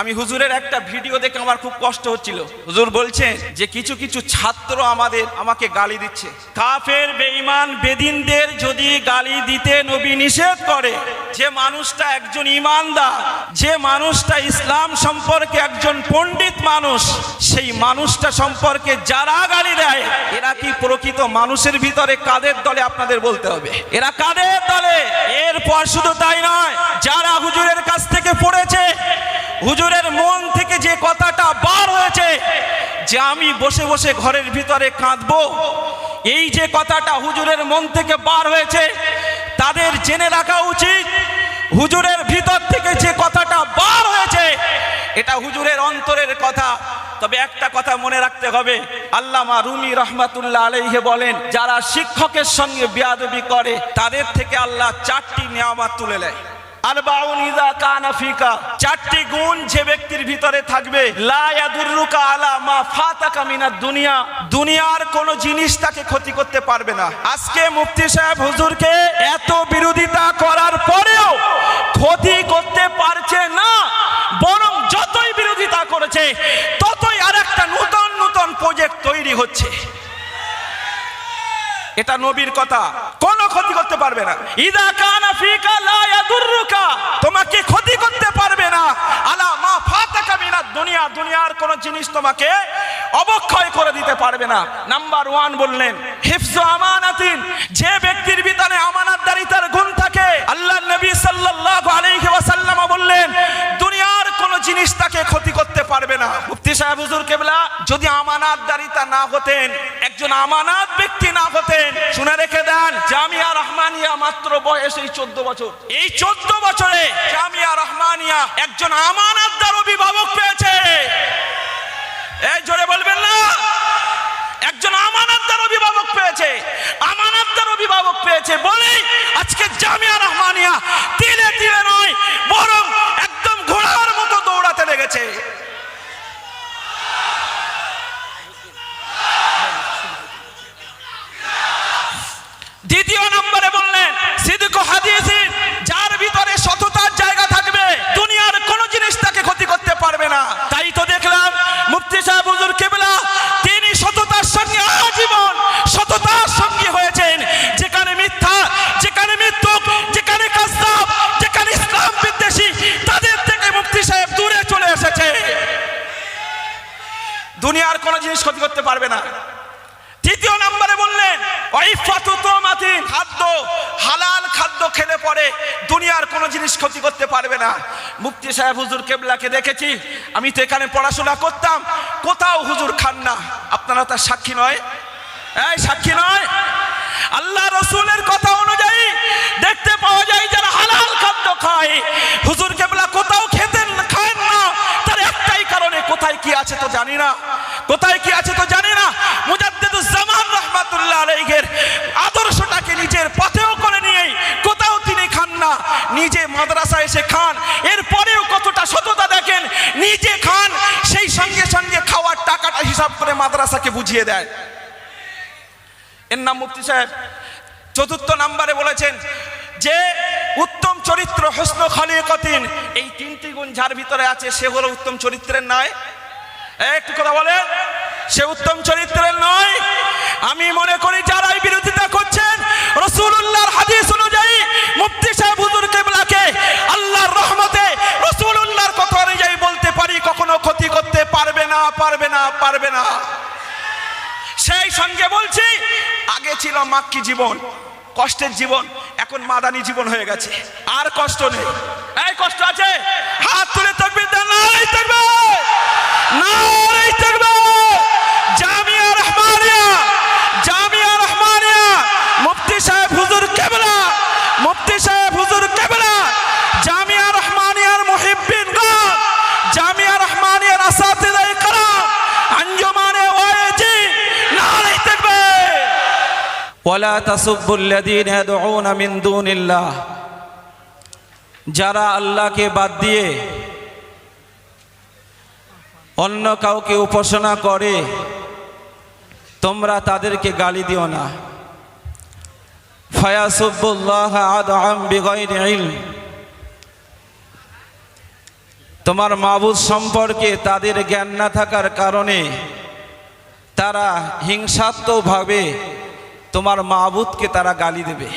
আমি হুজুরের একটা ভিডিও দেখে আমার খুব কষ্ট হচ্ছিল। হুজুর বলছেন যে কিছু কিছু ছাত্র আমাদের আমাকে গালি দিচ্ছে। কাফের, বেঈমান, বেদিনদের যদি গালি দিতে নবী নিষেধ করে, যে মানুষটা একজন ইমানদার যে মানুষটা ইসলাম সম্পর্কে একজন পণ্ডিত মানুষ, সেই মানুষটা সম্পর্কে যারা গালি দেয়, এরা কি প্রকৃত মানুষের ভিতরে কাদের দলে আপনাদের বলতে হবে? এরা কাদের দলে? এরপর শুধু তাই নয়, যারা হুজুরের কাছ থেকে পড়েছে হুজুরের মন থেকে যে কথাটা বার হয়েছে, যে আমি বসে বসে ঘরের ভিতরে কাঁদবো, এই যে কথাটা হুজুরের মন থেকে বার হয়েছে, তাদের জেনে রাখা উচিত, হুজুরের ভিতর থেকে যে কথাটা বার হয়েছে, এটা হুজুরের অন্তরের কথা। তবে একটা কথা মনে রাখতে হবে, আল্লামা রুমি রহমাতুল্লাহ আলাইহে বলেন, যারা শিক্ষকের সঙ্গে বিয়াদবি করে, তাদের থেকে আল্লাহ চারটি নিয়ামাত তুলে নেয়। চারটি গুণ যে ব্যক্তির ভিতরে থাকবে আলা মা দুনিয়া। দুনিয়ার কোন জিনিস তাকে ক্ষতি করতে পারবে না। আজকে মুফতি হুজুরকে এত বিরোধিতা করার পরেও ক্ষতি করতে পারছে না, বরং যতই বিরোধিতা করেছে, ততই আরেকটা নতুন নতুন প্রজেক্ট তৈরি হচ্ছে। এটা নবীর কথা। কোন ক্ষতি করতে পারবে না। ইদা কানা ফিকা লা ইয়াদুরুকা। তোমাকে ক্ষতি করতে পারবে না। আলা মা ফাতাকা মিনাদ দুনিয়া। দুনিয়ার কোন জিনিস তোমাকে অবক্ষয় করে দিতে পারবে না। নাম্বার ওয়ান বললেন হিফজু আমানাতিন। যে ব্যক্তির ভিতরে আমানতদারিতার গুণ না হতেন, একজন আমানাত ব্যক্তি না হতেন, শুনে রেখে দেন, জামিয়া রহমানিয়া মাত্র বয়স এই চোদ্দ বছর। এই চোদ্দ বছরে জামিয়া রহমানিয়া একজন আমানাতদার অভিভাবক পেয়েছে। এই জোরে বলবেন না? একজন আমানতদার অভিভাবক পেয়েছে, আমানতদার অভিভাবক পেয়েছে বলেই আজকে জামিয়া রহমানিয়া তিলে তিলে নয়, বরং দুনিয়ার কোন জিনিস ক্ষতি করতে পারবে না। তৃতীয় নম্বরে বললেন খাদ্য, হালাল খাদ্য খেলে পরে দুনিয়ার কোনো জিনিস ক্ষতি করতে পারবে না। মুক্তি সাহেব হুজুর কেবলাকে দেখেছি, আমি তো এখানে পড়াশোনা করতাম, কোথাও হুজুর খান না। আপনারা তার সাক্ষী নয়? এই সাক্ষী নয়? আল্লাহ রসুলের কথা অনুযায়ী দেখতে পাওয়া যায় যারা হালাল খাদ্য খায়। হুজুর কেবলা কোথাও কোথায় কি আছে তো জানি না। কোথায় কি আছে তো জানি না। মুজাদ্দিদুজ জামান রহমাতুল্লাহ আলাইহির আদর্শটাকে নিজের পথেও করে নিয়েই কোথাও তিনি খান না। নিজে মাদ্রাসা এসে খান। এরপরেও কতটা সততা দেখেন, নিজে খান, সেই সঙ্গে সঙ্গে খাওয়ার টাকাটা হিসাব করে মাদ্রাসাকে বুঝিয়ে দেয়। এর নাম মুফতি সাহেব, চতুর্থ নাম্বারে বলেছেন যে উত্তম চরিত্র হসন খলিকতিন এই তিনটি গুণ যার ভিতরে আছে, সে হলো উত্তম চরিত্রের নয় একটু কথা বলে সে উত্তম চরিত্রের নয় আমি মনে করি যারাই বিরোধিতা করছেন রসুল্লাহর হাদিস অনুযায়ী মুফতি সাহেব হুজুর কেবলাকে আল্লাহর রহমতে রসুল্লাহর কথা অনুযায়ী বলতে পারি, কখনো ক্ষতি করতে পারবে না পারবে না পারবে না। সেই সঙ্গে বলছি, আগে ছিল মাক্কি জীবন। কষ্টের জীবন, এখন মাদানি জীবন হয়ে গেছে। আর কষ্ট নেই। এই কষ্ট আছে? হাত তুলে তকবির দেন। নাই থাকবে নারাই থাকবে জামিয়া রহমানিয়া জামিয়া রহমানিয়া মুফতি সাহেব হুজুর কেবলা মুফতি সাহেব হুজুর কেবলা জামিয়া রহমানিয়ার মুহিব্বিন গণ জামিয়া রহমানিয়ার আসাতিদাই কালাম আঞ্জুমানে ওয়াইজি নারাই থাকবে ولا تسبوا الذين يدعون من دون الله. যারা আল্লাহকে বাদ দিয়ে অন্য কাউকে উপাসনা করে, তোমরা তাদেরকে গালি দিও না। ফায়াসুবুল্লাহ আদম বিগৈর ইলম। তোমার মাবুদ সম্পর্কে তাদের জ্ঞান না থাকার কারণে তারা হিংসাত্মকভাবে তোমার মাহবুদকে তারা গালি দেবে।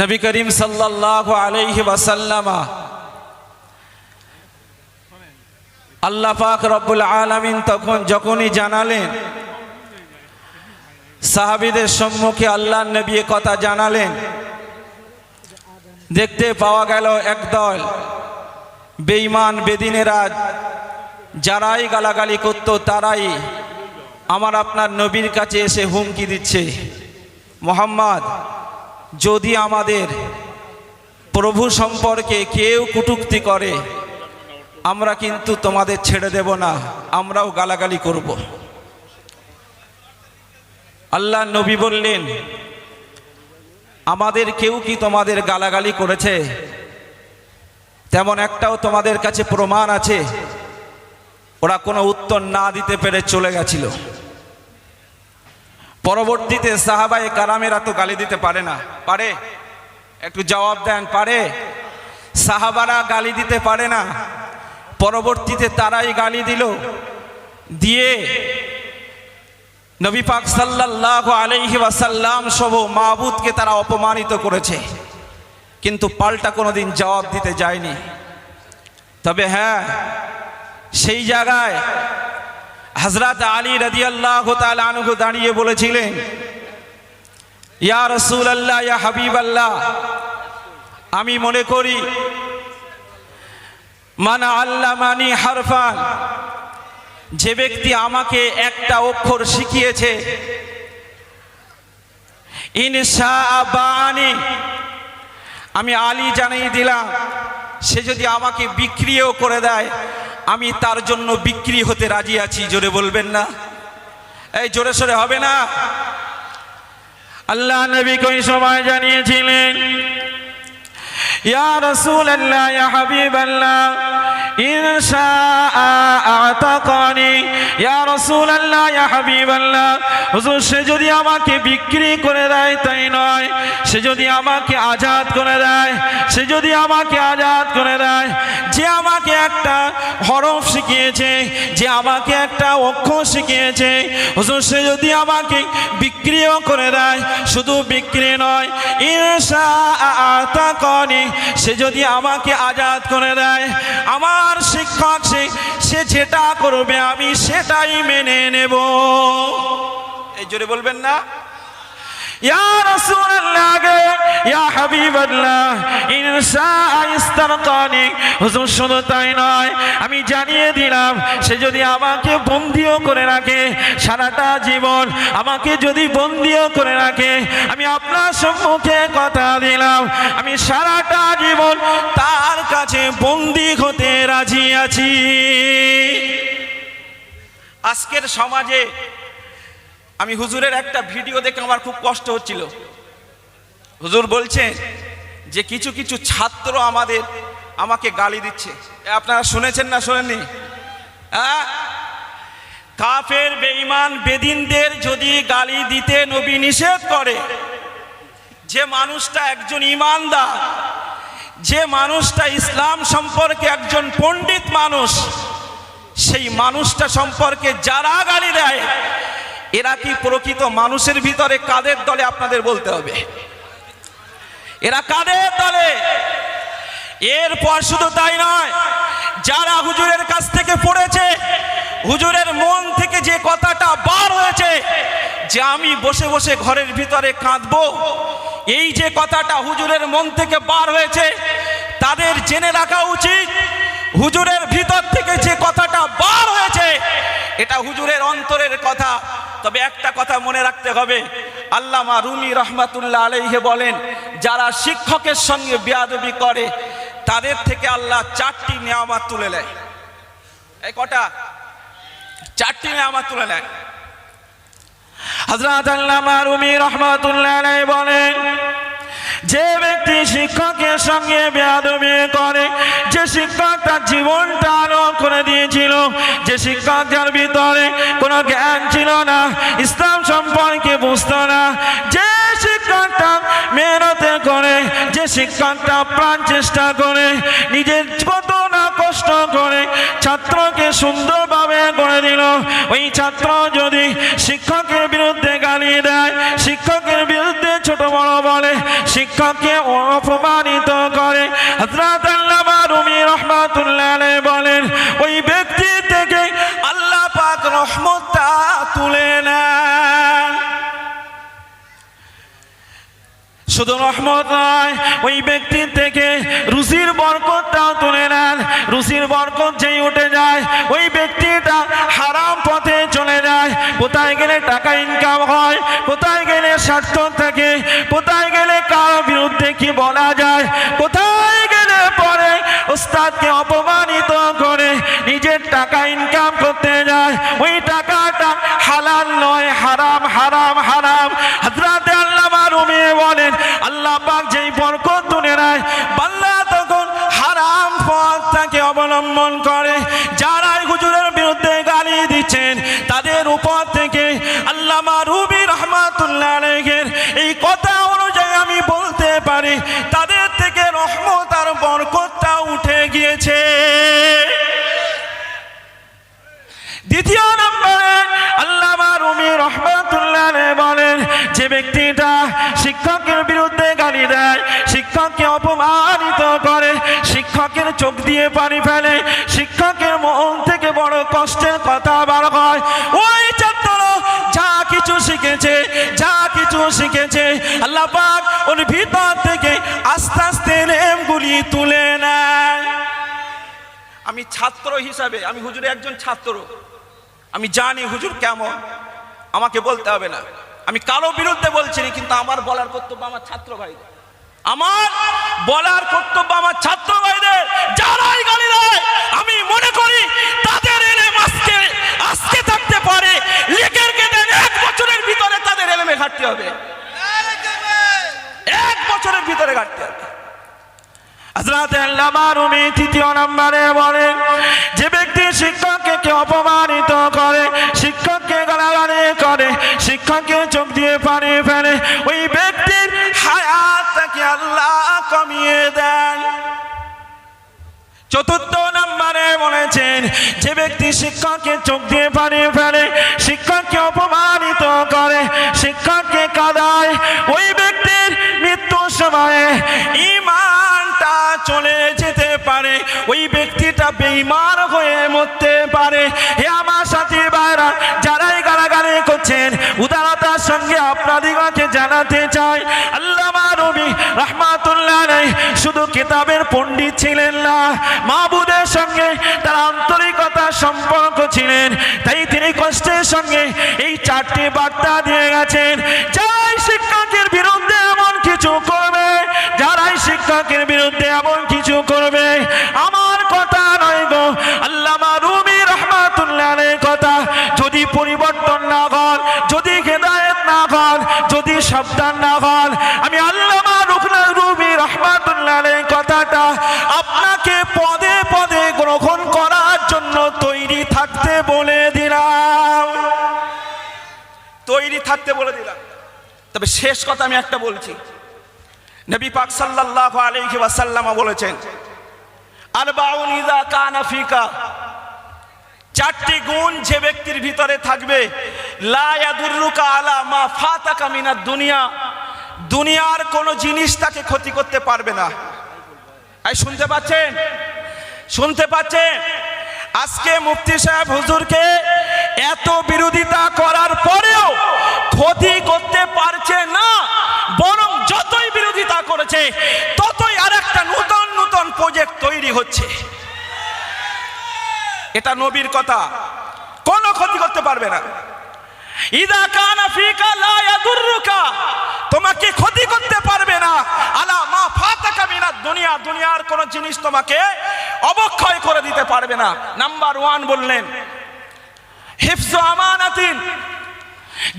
নবী করিম সাল্লাল্লাহু আলাইহি ওয়াসাল্লামা, আল্লাহ পাক রব্বুল আলামিন তখন যখনই জানালেন, সাহাবিদের সম্মুখে আল্লাহ নবী কথা জানালেন, দেখতে পাওয়া গেল একদল বেঈমান বেদিনেরা যারাই গালাগালি করত তারাই আমার আপনার নবীর কাছে এসে হুমকি দিচ্ছে। মোহাম্মদ, যদি আমাদের প্রভু সম্পর্কে কেউ কুটুক্তি করে, আমরা কিন্তু তোমাদের ছেড়ে দেব না, আমরাও গালাগালি করব। আল্লাহ নবী বললেন, আমাদের কেউ কি তোমাদের গালাগালি করেছে? তেমন একটাও তোমাদের কাছে প্রমাণ আছে। ওরা কোনো উত্তর না দিতে পেরে চলে গেছিল। পরবর্তীতে সাহাবায়ে কারামেরা তো গালি দিতে পারে না। পারে? একটু জবাব দেন, পারে? সাহাবারা গালি দিতে পারে না। পরবর্তীতে তারাই গালি দিল। দিয়ে নবী পাক সাল্লাল্লাহু আলাইহি ওয়াসাল্লাম সহ মাহবুদকে তারা অপমানিত করেছে। কিন্তু পাল্টা কোনোদিন জবাব দিতে যায়নি। তবে হ্যাঁ সেই জায়গায় হজরত আলী রাদিয়াল্লাহু তাআলা আনহু দাঁড়িয়ে বলেছিলেন, ইয়া রসুল আল্লাহ ইয়া হাবিব আল্লাহ আমি মনে করি, মানা আল্লাহ মানি হারফান, যে ব্যক্তি আমাকে একটা অক্ষর শিখিয়েছে ইনসা আমি আলী জানিয়ে দিলাম, সে যদি আমাকে বিক্রিও করে দেয় আমি তার জন্য বিক্রি হতে রাজি আছি, জোরে বলবেন না? এই জোরে সোরে হবে না? আল্লাহ নবী কই সময় জানিয়েছিলেন? ইয়া রাসূলুল্লাহ, ইয়া হাবিব আল্লাহ ইয়া রাসূলুল্লাহ, ইয়া হাবিবাল্লাহ। হুজুর, সে যদি আমাকে বিক্রি করে দেয়, তাই নয়। সে যদি আমাকে আজাদ করে দেয়, সে যদি আমাকে আজাদ করে দেয়, যে আমাকে একটা হরফ শিখিয়েছে, যে আমাকে একটা অক্ষর শিখিয়েছে, হুজুর, সে যদি আমাকে বিক্রিও করে দেয়, শুধু বিক্রি নয় ইনসা আতাকানি সে যদি আমাকে আজাদ করে দেয়, আমার শিক্ষক সে সে যেটা করবে আমি সেটাই মেনে নেব। এই জোরে বলবেন না? রাসূলুল্লাহ গে ইয়া হাবিবাল্লাহ ইনসা ইস্তারকানি হুজুর শুধু তাই নয়, আমি জানিয়ে দিলাম, সে যদি আমাকে বন্দিও করে রাখে, সারাটা জীবন আমাকে যদি বন্দিও করে রাখে, আমি আপনার সম্মুখে কথা দিলাম, আমি সারাটা জীবন তার কাছে বন্দি হতে রাজি আছি। আজকের সমাজে আমি হুজুরের একটা ভিডিও দেখে আমার খুব কষ্ট হচ্ছিল। হুজুর বলছেন যে কিছু কিছু ছাত্র আমাদের আমাকে গালি দিচ্ছে। আপনারা শুনেছেন না শোনেননি? হ্যাঁ কাফের, বেঈমান, বেদিনদের যদি গালি দিতে নবী নিষেধ করে, যে মানুষটা একজন ইমানদার যে মানুষটা ইসলাম সম্পর্কে একজন পণ্ডিত মানুষ, সেই মানুষটা সম্পর্কে যারা গালি দেয় এরা কি প্রকৃত মানুষের ভিতরে কাদের দলে আপনাদের বলতে হবে? এরা কাদের দলে? এরপর শুধু তাই নয়, যারা হুজুরের কাছ থেকে পড়েছে, হুজুরের মন থেকে যে কথাটা বার হয়েছে, যে আমি বসে বসে ঘরের ভিতরে কাঁদবো, এই যে কথাটা হুজুরের মন থেকে বার হয়েছে, তাদের জেনে রাখা উচিত, হুজুরের ভিতর থেকে যে কথাটা বার হয়েছে, এটা হুজুরের অন্তরের কথা। তবে একটা কথা মনে রাখতে হবে। আল্লামা রুমি রহমাতুল্লাহ আলাইহে বলেন, যারা শিক্ষকের সঙ্গে বেয়াদবি করে, তাদের থেকে আল্লাহ চারটি নিয়ামত তুলে নেয়। এই কটা? চারটি নিয়ামত তুলে নেয়। হজরত আল্লামা রুমি রহমাতুল্লাহ আলাই বলেন যে ব্যক্তি শিক্ষকের সঙ্গে বেয়াদবি করে, যে শিক্ষক তার জীবনটা আলো করে দিয়েছিল, যে শিক্ষক যার ভিতরে কোনো জ্ঞান ছিল না, ইসলাম সম্পর্কে বুঝতো না, যে শিক্ষকটা মেহনতে করে, যে শিক্ষকটা প্রাণ চেষ্টা করে, নিজের কত না কষ্ট করে ছাত্রকে সুন্দরভাবে করে দিল, ওই ছাত্র যদি শিক্ষকের বিরুদ্ধে গালি দেয় শিক্ষককে অপমানিত করে। রহমাতুল্লাহ বলেন, ওই ব্যক্তি থেকে আল্লাহ পাক রহমতটা তুলে শুধু রহমত নয়, ওই ব্যক্তির থেকে রুজির বরকতটাও তুলে নেন। রুজির বরকত যেই উঠে যায়, ওই ব্যক্তিটা হারাম পথে চলে যায়। কোথায় গেলে টাকা ইনকাম হয়, কোথায় গেলে স্বার্থ থাকে, কোথায় গেলে কি বলা যায়? কোথায় গেলে পরে ওস্তাদকে অপমানিত করে নিজের টাকা ইনকাম করতে যায়? ওই টাকাটা হালাল নয়, হারাম হারাম হারাম। হযরতে আল্লামা রুমি বলেন, আল্লাহ পাক যেই বরকত তুলে নেয়, বান্দা তখন হারাম পথটাকে অবলম্বন করে। যারাই হুজুরের বিরুদ্ধে গালি দিচ্ছেন, তাদের উপর থেকে আল্লামা রুবি রহমাতুল্লাহ এই কথা পারি তাদের থেকে রহমত আর বরকতটা উঠে গিয়েছে। দ্বিতীয় নম্বরে আল্লামা রুমি রহমাতুল্লাহ বলেন, যে ব্যক্তিটা শিক্ষকের বিরুদ্ধে গালি দেয়, শিক্ষককে অপমানিত করে, শিক্ষকের চোখ দিয়ে পানি ফেলে, শিক্ষকের মন থেকে বড় কষ্টের কথা বার হয়। ওই ছাত্র যা কিছু শিখেছে, যা কিছু শিখেছে, আল্লাহ পাক ওর ভিতর তুলে নেয়। আমি ছাত্র হিসাবে আমি হুজুরের একজন ছাত্র। আমি জানি হুজুর কেমন আমাকে বলতে হবে না। আমি কারও বিরুদ্ধে বলছি না, কিন্তু আমার বলার কর্তব্য আমার ছাত্র ভাইদের। আমার বলার কর্তব্য আমার ছাত্র ভাইদের। যারাই গালি দেয় আমি মনে করি তাদের এলেম আজকে আজকে থাকতে পারে। লেখের কেটেন এক বছরের ভিতরে তাদের এলেমে ঘাটতে হবে। এক বছরের ভিতরে ঘাটতে হবে। তৃতীয় নম্বরে বলেন যে ব্যক্তি শিক্ষককে কে অপমানিত করে, শিক্ষককে গালাগালি করে, শিক্ষককে চোখ দিয়ে পানি ফেলে, ওই ব্যক্তির হায়াতকে আল্লাহ কমিয়ে দেন। চতুর্থ নম্বরে বলেছেন, যে ব্যক্তি শিক্ষককে চোখ দিয়ে পানি ফেলে, শিক্ষককে অপমানিত করে, শিক্ষককে কাদায়, ওই ব্যক্তির মৃত্যুর সময়ে চলে যেতে পারে, ওই ব্যক্তিটা বেঈমান হয়ে মরতে পারে। হে আমার যারাই গালাগালি করছেন উদারতার সঙ্গে আপনাদিগকে জানাতে চাই রবি রহমাতুল্লাহ শুধু কিতাবের পণ্ডিত ছিলেন না, মাহবুদের সঙ্গে তার আন্তরিকতা সম্পর্ক ছিলেন, তাই তিনি কষ্টের সঙ্গে এই চারটি বার্তা দিয়ে গেছেন। যাই যদি সাবধান না হন। আমি আল্লামা রুকনা রুমি রহমাতুল্লাহ কথাটা আপনাকে পদে পদে গ্রহণ করার জন্য তৈরি থাকতে বলে দিলাম। তৈরি থাকতে বলে দিলাম। তবে শেষ কথা আমি একটা বলছি। নবী পাক সাল্লাল্লাহু আলাইহি ওয়াসাল্লাম বলেছেন, আরবাউন ইযা কানা ফিকা চারটি গুণ যে ব্যক্তির ভিতরে থাকবে আলা মা দুনিয়া। দুনিয়ার কোনো জিনিস তাকে ক্ষতি করতে পারবে না। শুনতে পাচ্ছেন? শুনতে পাচ্ছেন? আজকে মুফতি সাহেব হুজুরকে এত বিরোধিতা করার পরেও ক্ষতি করতে পারছে না, বরং যতই বিরোধিতা করেছে, ততই আর একটা নূতন নূতন প্রজেক্ট তৈরি হচ্ছে। এটা নবীর কথা। কোনো ক্ষতি করতে পারবে না। ইদা কানা ফিকা লা ইয়াদুররুকা তোমাকে ক্ষতি করতে পারবে না। আলা মা ফাতাকা মিনাদ দুনিয়া, দুনিয়ার কোন জিনিস তোমাকে অবক্ষয় করে দিতে পারবে না। নাম্বার ওয়ান বললেন, হিফজ আমানাতিন,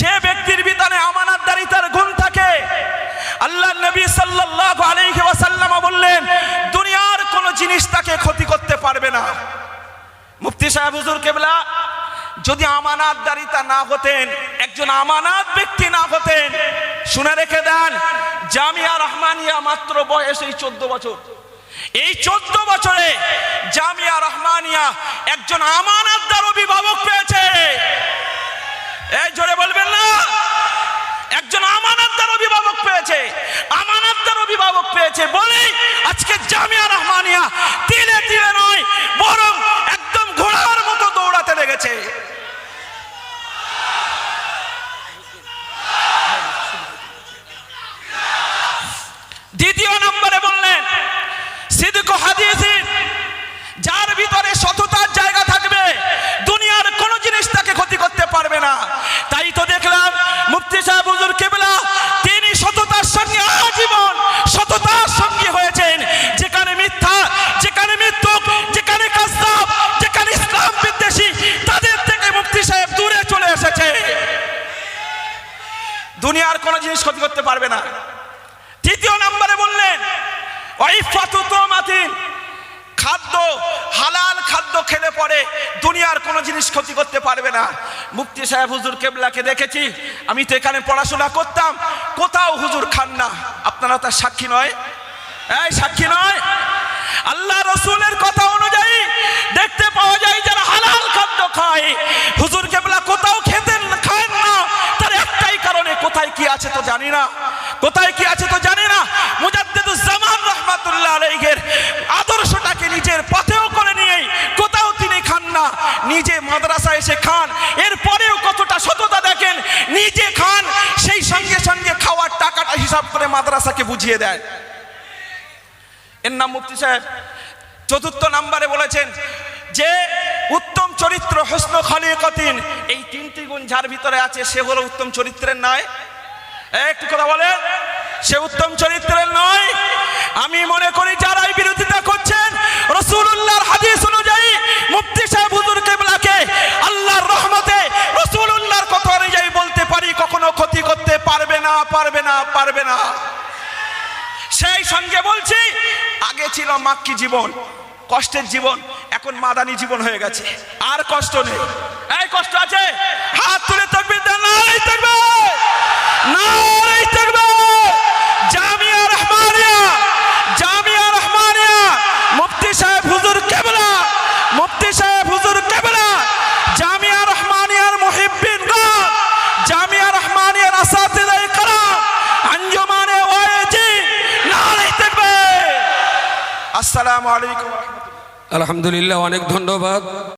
যে ব্যক্তির ভিতরে আমানতদারিতার গুণ থাকে আল্লাহ নবী সাল্লাল্লাহু আলাইহি ওয়াসাল্লাম বললেন, দুনিয়ার কোন জিনিস তাকে ক্ষতি করতে পারবে না। মুফতি সাহেব হুজুর কেবলা, যদি আমানাতদারিতা না হতেন, একজন আমানাত ব্যক্তি না হতেন, শুনে রেখে দেন, জামিয়া রহমানিয়া মাত্র বয়স এই চোদ্দ বছর। এই চোদ্দ বছরে জামিয়া রহমানিয়া একজন আমানতদার অভিভাবক পেয়েছে। এই জোরে বলবেন না। একজন আমানতদার অভিভাবক পেয়েছে, আমানতদার অভিভাবক পেয়েছে বলেই আজকে জামিয়া রহমানিয়া তিলে তিলে নয়, বরং লেগেছে দ্বিতীয় নম্বরে বললেন সিদ্ক হাদিসিন যার ভিতরে সততার জায়গা থাকবে দুনিয়ার কোনো জিনিস তাকে ক্ষতি করতে পারবে না তাই তো দেখলাম মুফতি সাহেব হুজুর কেবলা তিনি সততার সঙ্গে আজীবন সততার সঙ্গে হয়েছেন যেখানে মিথ্যা যেখানে মৃত্যুক যেখানে কাস্তাব যেখানে ইসলাম বিদ্বেষী তাদের থেকে মুফতি সাহেব দূরে চলে এসেছে দুনিয়ার কোনো জিনিস ক্ষতি করতে পারবে না তৃতীয় নম্বরে বললেন ওয়াইফাতু তোমাতিন খাদ্য হালাল খাদ্য খেলে পরে দুনিয়ার কোনো জিনিস ক্ষতি করতে পারবে না মুফতি সাহেব, হুজুর কেবলাকে দেখেছি। আমি তো এখানে পড়াশোনা করতাম। কোথাও হুজুর খান না। আপনারা তার সাক্ষী নয়? এই সাক্ষী নয়? আল্লাহ রসুলের কথা অনুযায়ী দেখতে পাওয়া যায় যারা হালাল খাদ্য খায়। হুজুর কেবলা কোথাও খেতেন, খান না। তার একটাই কারণে কোথায় কি আছে তো জানি না। কোথায় কি আছে তো মাদ্রাসা এসে খান। এরপরেও কতটা সততা দেখেন, নিজে খান, সেই সঙ্গে সঙ্গে খাওয়ার টাকাটা হিসাব করে মাদ্রাসাকে বুঝিয়ে দেয়। এর নাম মুফতি সাহেব, চতুর্থ নাম্বারে বলেছেন যে, উত্তম চরিত্র হসন খলিকতিন, এই তিনটি গুণ যার ভিতরে আছে, সে হলো উত্তম চরিত্রের নয় একটু কথা বলেন, সে উত্তম চরিত্রের নয় আমি মনে করি যারাই বিরোধিতা করছেন রসুল্লাহর হাদিস ক্ষতি করতে পারবে না পারবে না পারবে না। সেই সঙ্গে বলছি আগে ছিল মাক্কি জীবন কষ্টের জীবন এখন মাদানি জীবন হয়ে গেছে আর কষ্ট নেই। এই কষ্ট আছে? হাত তুলে থাকবে নারাই থাকবে নারাই থাকবে জামিয়া রহমানিয়া জামিয়া রহমানিয়া মুফতি সাহেব হুজুর কেবলা মুফতি সাহেব হুজুর কেবলা জামিয়া রহমানিয়ার মুহিব্বিন গণ জামিয়া রহমানিয়ার আসাতিদাই কালাম আঞ্জুমানে ওয়াইজি নারাই থাকবে আসসালামু আলাইকুম। আলহামদুলিল্লাহ অনেক ধন্যবাদ।